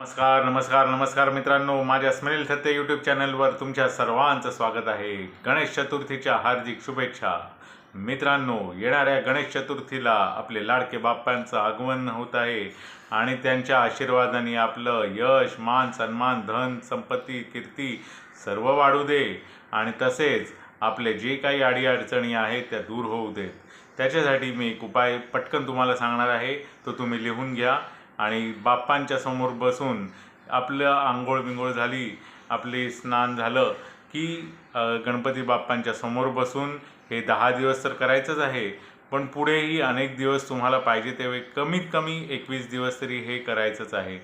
नमस्कार नमस्कार नमस्कार मित्रांनो. माझ्या स्मेल थत्ते यूट्यूब चॅनलवर तुमच्या सर्वांचं स्वागत आहे. गणेश चतुर्थीच्या हार्दिक शुभेच्छा. मित्रांनो येणाऱ्या गणेश चतुर्थीला आपले लाडके बाप्पांचं आगमन होत आहे आणि त्यांच्या आशीर्वादाने आपलं यश मान सन्मान धन संपत्ती कीर्ती सर्व वाढू दे आणि तसेच आपले जे काही अडीअडचणी आहेत त्या दूर होऊ देत. त्याच्यासाठी मी एक उपाय पटकन तुम्हाला सांगणार आहे. तो तुम्ही लिहून घ्या. आणि बाप्पांच्या समोर बसून आपलं आंघोळ बिंघोळ झाली आपले स्नान झालं की गणपती बाप्पांच्या समोर बसून हे दहा दिवस तर करायचंच आहे पण पुढेही अनेक दिवस तुम्हाला पाहिजे तेव्हा कमीत कमी एकवीस दिवस तरी हे करायचंच आहे.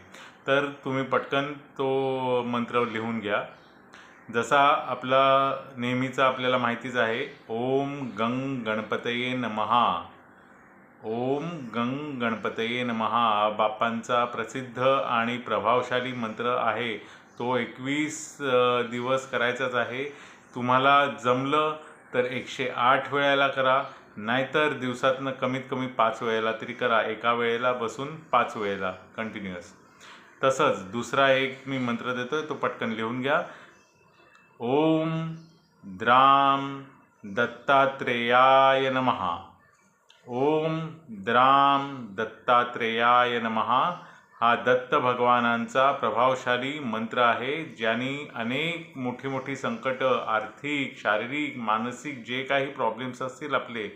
तर तुम्ही पटकन तो मंत्र लिहून घ्या. जसा आपला नेहमीचा आपल्याला माहितीच आहे ओम गंग गणपतये नमहा. ओम गंग गणपतये नमहा. बाप्पांचा प्रसिद्ध आणि प्रभावशाली मंत्र आहे. तो एकवीस दिवस करायचाच आहे. तुम्हाला जमलं तर एकशे आठ वेळेला करा. नाहीतर दिवसातनं कमीत कमी पाच वेळेला तरी करा. एका वेळेला बसून पाच वेळेला. कंटिन्युअस तसंच दुसरा एक मी मंत्र देतोय तो पटकन लिहून घ्या. ओम द्राम दत्तात्रेयाय नमहा. ओम द्राम दत्तात्रेयाय नमहा हा दत्त भगवानांचा प्रभावशाली मंत्र आहे ज्यांनी अनेक मोठी मोठी संकटं आर्थिक शारीरिक मानसिक जे काही प्रॉब्लेम्स असतील आपले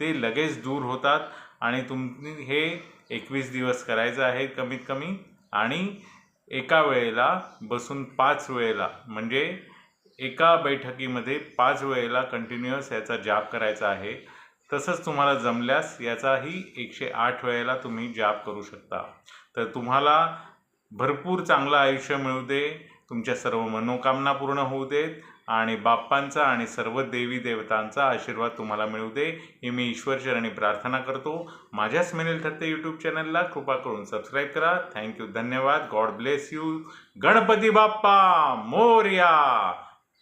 ते लगेच दूर होतात. आणि तुम्ही हे एकवीस दिवस करायचं आहे कमीत कमी आणि एका वेळेला बसून पाच वेळेला म्हणजे एका बैठकीमध्ये पाच वेळेला कंटिन्युअस याचा जाप करायचा आहे. तसंच तुम्हाला जमल्यास याचाही एकशे आठ वेळेला तुम्ही जाप करू शकता. तर तुम्हाला भरपूर चांगलं आयुष्य मिळू दे तुमच्या सर्व मनोकामना पूर्ण होऊ देत आणि बाप्पांचा आणि सर्व देवी देवतांचा आशीर्वाद तुम्हाला मिळू दे ही मी ईश्वरचरणी प्रार्थना करतो. माझ्या स्मेनिल ठरते यूट्यूब चॅनलला कृपा करून सबस्क्राईब करा. थँक्यू धन्यवाद. God bless you Ganpati Bappa Morya.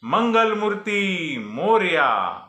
Mangalmurti Morya.